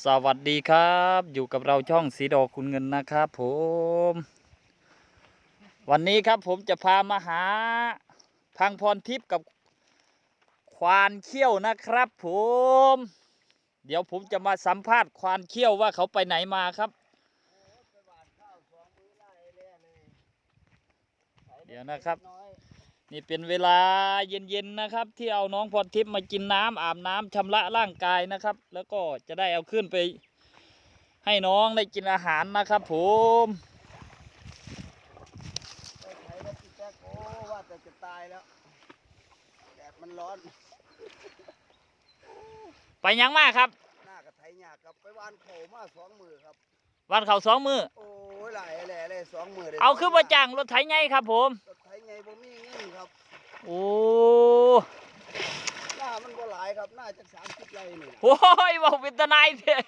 สวัสดีครับ อยู่กับเราช่องสีดอกคุณเงินนะครับผม วันนี้ครับผมจะพามาหาพังพรทิพย์กับควานเขี้ยวนะครับผม เดี๋ยวผมจะมาสัมภาษณ์ควานเขี้ยวว่าเขาไปไหนมาครับ เดี๋ยวนะครับ นี่เป็นเวลาเย็นๆนะครับ ที่เอาน้องพรทิพย์มากินน้ำอาบน้ำชำระร่างกายนะครับ แล้วก็จะได้เอาขึ้นไป ให้น้องได้กินอาหารนะครับ ผมไปไถแล้วพี่แจ๊คโอ้ว่าแต่จะตายแล้วแดดมันร้อน ไปยังมาครับ หน้ากระไถยากครับไปวานเขามาสองมือครับ วันเขาสองมือโอ้ยหลายแหล่เลยสองมือเลยเอาขึ้นมาจ้างรถไถไงครับ ผมรถไถไงบ่มีเงินครับโอ้หน้ามันบ่หลายครับหน้าจากสามสิบไร่นี่นะโหยบอกเป็นตะนายเถอะ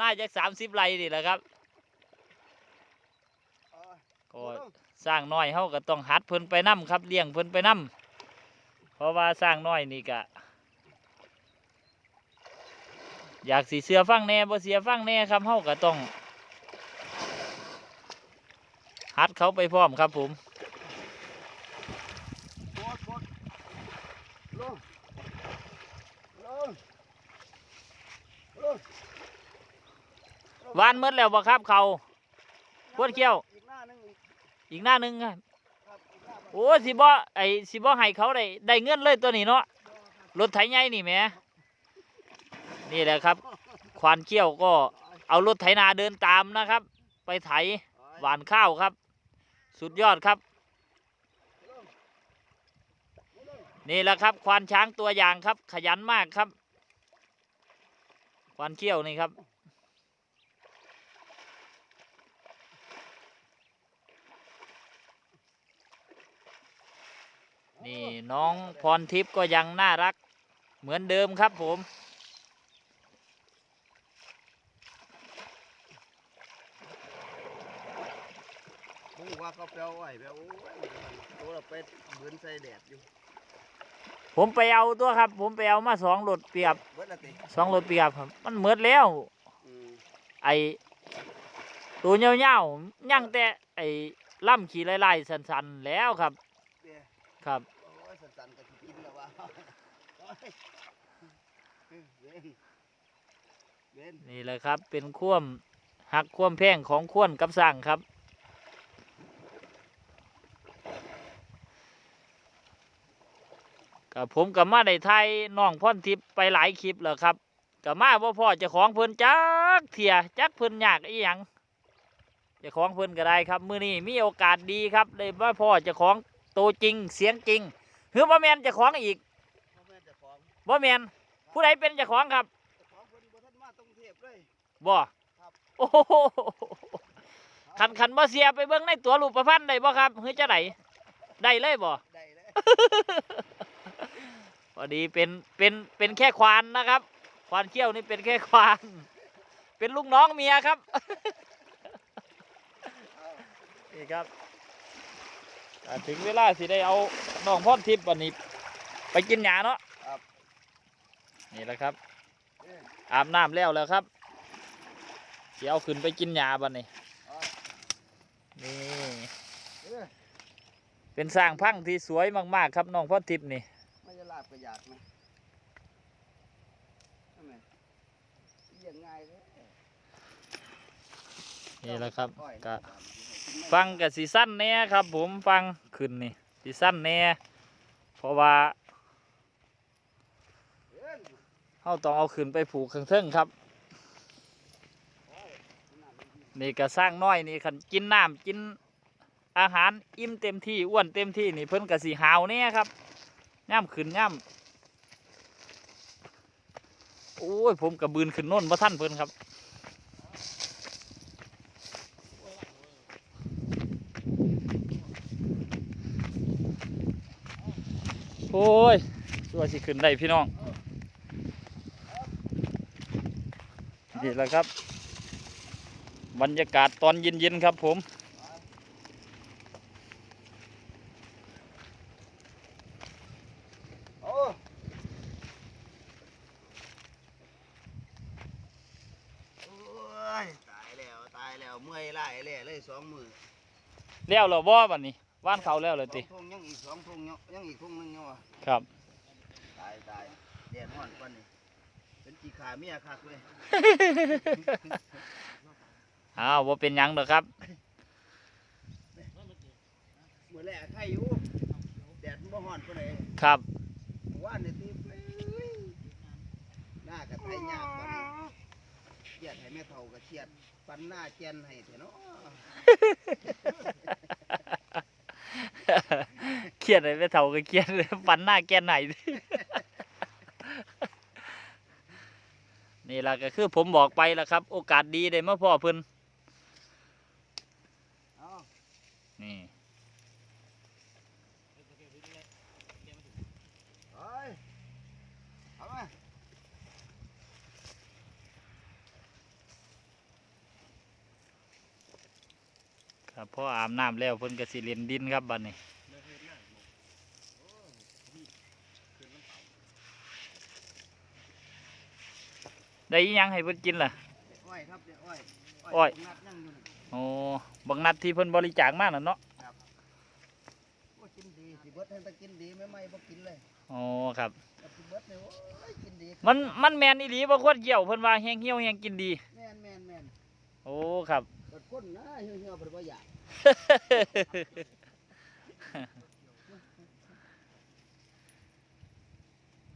น่าจะสามสิบไร่นี่แหละครับเอาก็สร้างน้อยเขาก็ต้องหัดเพิ่นไปนํครับเลี้ยงเพิ่นไปนํเพราะว่าสร้างน้อยนี่ก็ อยากสีเสือฟังแน่บ่เสียฟังแน่ครับเขาก็ต้องหัดเขาไปพร้อมครับผมลงลงลงวานหมดแล้วบ่ครับเขาพวดเขี้ยว อีกหน้าหนึงอีกอีกหน้าหนึงครับครับอีกหน้าหนึ่งโอ้สิบ่ไอสิบ่ให้เขาได้ได้เงินเลยตัวนี้เนาะรถไถใหญ่นี่แหม นี่แหละครับ ควานเขี้ยวก็เอารถไถนาเดินตามนะครับ ไปไถหวานข้าวครับ สุดยอดครับ นี่แหละครับ ควานช้างตัวอย่างครับ ขยันมากครับ ควานเขี้ยวนี่ครับนี่น้องพรทิพย์ก็ยังน่ารักเหมือนเดิมครับผม ผมว่าเขาเปลวไหวเปลวโอ้ยตัวเราไปบืนใส่แดดอยู่ผมไปเอาตัวครับ ผมไปเอามาสองรถเปียบเบิดละติสองรถเปียบครับ มันเหมือดแล้ว อืมไอ้ตัวเงี้ยวๆยั่งแต่ไอ้ล่ำขี่ไล่ๆสันๆแล้วครับ เดี๋ยวครับ โอ้ยสั่นๆก็สิกินแล้วว่าโอ้ยเว้นเว้นนี่แหละครับ เป็นข่วมหักข่วมแพงของข่วนกับสั่งครับ กับผมกับมาได้ไทยน้องพ่อนทิพย์ไปหลายคลิปแล้วครับกับมาว่าพ่อจะของเพิ่นจักเถียจักเพิ่นยากอีหยังจะของเพิ่นก็ได้ครับมือนี้มีโอกาสดีครับเลยว่าพ่อจะของโตจริงเสียงจริงหรือว่าแมนจะของอีกพ่อแม่เจ้าของว่าแมนผู้ใดเป็นจะของครับบ่ทันมาตรงเทพเลยบ่ครับโอ้โหขันขันบ่เสียไปเบิ่งในตัวรูปประพันธ์ได้บ่ครับเฮ้ยจะไหนได้เลยบ่ได้เลย พอดีเป็นเป็นเป็นแค่ควานนะครับ ควานเขี้ยวนี่เป็นแค่ควาน เป็นลูกน้องเมียครับนี่ครับอ่าถึงเวลาสิได้เอาน้องพ่อนทิพย์วันนี้ ไปกินหญ้าเนาะครับนี่แหละครับเอ้ยอาบน้ำแล้วแล้วครับสิเอาขึ้นไปกินหญ้าบันนี้เอานี่เอ้ยเป็นสร้างพังที่สวยมาก ๆ ครับน้องพ่อนทิพย์นี่ไม่จะลาบก็อยากนะทำไมเลี้ยงง่ายเลยนี่แหละครับก้อยก็กินไม่ฟังกับสีสั้นแน่ครับ ผมฟังขึ้นนี่สีสั้นแน่เพราะว่าเอ้ยเขาต้องเอาขึ้นไปผูกเครื่องเทิงครับ นี่ก็สร้างน้อยนี่ขันกินน้ำกินอาหารอิ่มเต็มที่อ้วนเต็มที่นี่เพิ่นกะสีหาวแน่ครับ ย่ำขึ้นย่ำโอ้ย ผมกระบืนขึ้นน่นพระท่านเพิ่นครับโอ้ยตัวสิขึ้นได้พี่น้อง นี่แหละครับ บรรยากาศตอนเย็นๆครับผม เมื่อยไล่แล่เลย สองมือแล้วเหรอบ่บัดนี้ว่านเขาแล้วเหรอสอติงทงยังอีกสองทงเนาะยังอีกทงหนึงเนาะครับ ตายตายแดดร้อนกว่านี่เป็นจีขาเมียคักเลยอ้าวบ่เป็นหยังดอกครับ เมื่อแรกใครอยู่แดดมันบ่ฮ้อนปานใดครับ ว่านนี่ที่หน้ากระไทยยากบัดนี้เครียดให้แม่เฒ่าก็เครียด ปันหน้าเจนให้เถอะเนาะเครียดเลยไปเท่าก็เครียดปันหน้าแกนไหน นี่ล่ะก็คือผมบอกไปแล้วครับ โอกาสดีได้มาพ่อเพิ่น เอา นี่ เอ้ยเอามา ครับพ่ออาบน้ำแล้วเพิ่นก็สิเล่นดินครับบัดนี้ได้อิหยังให้เพิ่นกินล่ะอ้อยครับเดี๋ยวอ้อยอ้อยนัดยังอยู่นี่โอ้บางนัดที่เพิ่นบริจาคมาน่ะเนาะโอ้กินดีสิเบิดให้ตะกินดีไม่ไม่บ่กินเลยโอ้ครับแต่สิเบิดเนี่ยโอ้ยกินดีมันมันแม่นอีหลีบ่ควรเกี่ยวเพิ่นว่าแฮงเหี่ยวแฮงกินดีแม่นแม่นแม่น โอ้ครับเบิดก้นนะเหี่ยวเหี่ยวเบิดบ่อยาก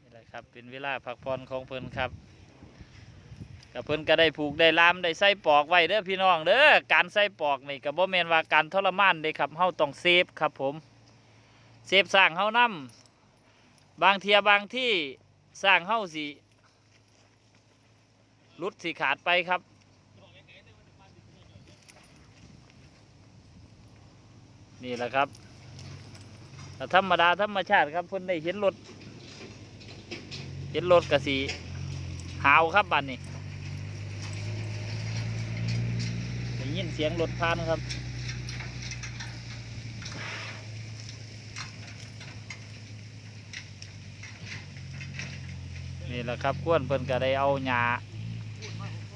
นี่แหละครับเป็นเวลาพักผ่อนของเพิ่นครับกับเพิ่นก็ได้ผูกได้ลามได้ใส่ปอกไว้เด้อพี่น้องเด้อการใส่ปอกนี่ก็บ่แม่นว่าการทรมานเด้ครับเฮาต้องเซฟครับผมเซฟสร้างเฮานํบางเทียบางที่สร้างเฮาสิหลุดสิขาดไปครับ นี่แหละครับธรรมดาธรรมชาติครับเพิ่นได้เห็นรถเห็นรถกะสีหาวครับบันนี้ได้ยินเสียงรถพานครับนี่แหละครับกวนเพิ่นก็ได้เอาหญ้า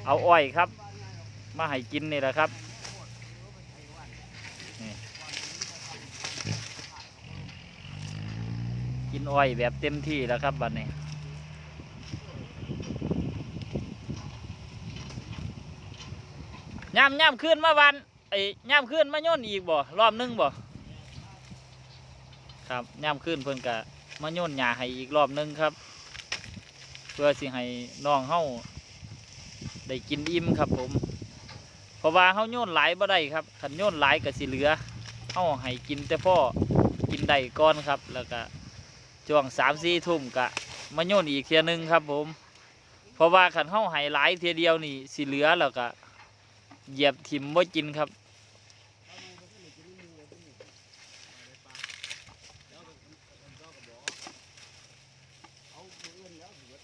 เอาอ้อยครับ มาให้กินนี่แหละครับ กินอ้อยแบบเต็มที่แล้วครับบัดนี้ย่ำย่ำขึ้นมาวันไอ้ย่ำขึ้นมาโย่นอีกบ่รอบหนึงบ่ครับย่ำขึ้นเพิ่นกะมาโย่นหญ้าให้อีกรอบหนึงครับ เพื่อสิให้น้องเฮาได้กินอิ่มครับผมเพราะว่าเฮาโย่นหลายบ่ได้ครับคันโย่นหลายก็สิเหลือเฮาให้กินแต่พ่อกินได้ก่อนครับแล้วก็ ช่วงสามสี่ทุ่มกะมาโย่นอีกเทียนึงครับผม เพราะว่าขันเข้าให้หลายเทียเดียวนี่สิเหลือแล้วกะเหยียบถิ่มบ่กินครับ เอามืออื่นแล้วสิเบิด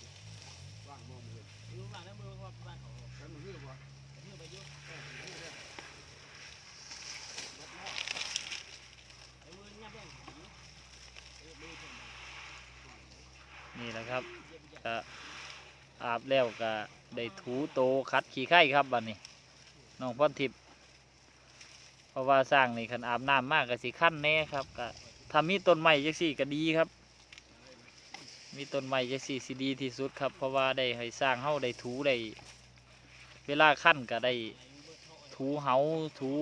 ว่างบ่มืออื่นอยู่บ้านแล้วมือว่าบ้านเขาแล้วมือฮือบ่ฮือไปอยู่เออฮือเด้อเบิดแล้วเอามือยับแบ่งผีเออมือเพิ่นน่ะ นี่แหละครับก็อาบ แล้วก็ได้ถูโตคัดขี้ไข่ครับบัดนี้น้องพรทิพย์เพราะว่าสร้างนี่คันอาบน้ำมากก็สิขั้นแน่ครับก็ถ้ามีต้นไม้จังสี่ก็ดีครับ มีต้นไม้จังสี่สิดีที่สุดครับ เพราะว่าได้ให้สร้างเฮาได้ถูได้เวลาขั้นก็ได้ถูเหาถู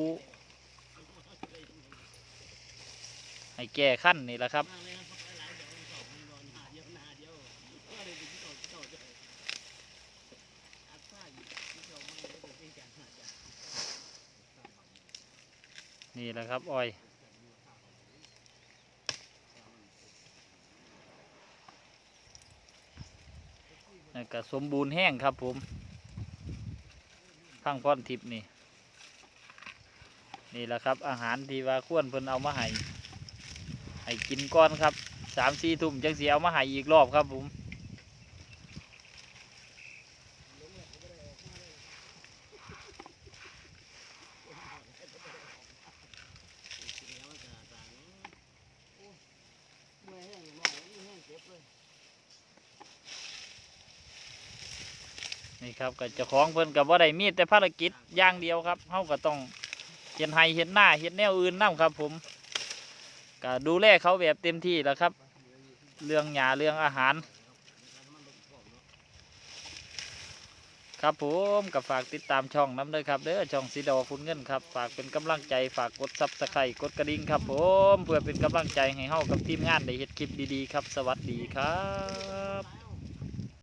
ให้แก้ขั้นนี่แหละครับ นี่แหละครับอ้อยนี่ก็สมบูรณ์แห้งครับผมพังพรทิพนี่ นี่แหละครับ อาหารที่ว่าควรเพิ่นเอามาให้ให้กินก้อนครับสามสี่ทุ่มจังสีเอามาให้อีกรอบครับผม เมื่อยแห้งห นี่ครับก็เจ้าของเพิ่นกับว่าได้มีแต่ภารกิจอย่างเดียวครับเฮาก็ต้องเห็นไห้เห็นหน้าเห็นแนวอื่นนํครับ ผมก็ดูแลเขาแบบเต็มที่แล้วครับ เรื่องหยาเรื่องอาหาร ครับผมก็ฝากติดตามช่องน้ำเลยครับเด้อช่องสีดอคุณเงินครับ ฝากเป็นกำลังใจฝากกดซับสไครต์กดกระดิ่งครับ ผมเพื่อเป็นกำลังใจให้เฮากับทีมงานได้เฮ็ดคลิปดีๆครับ สวัสดีครับ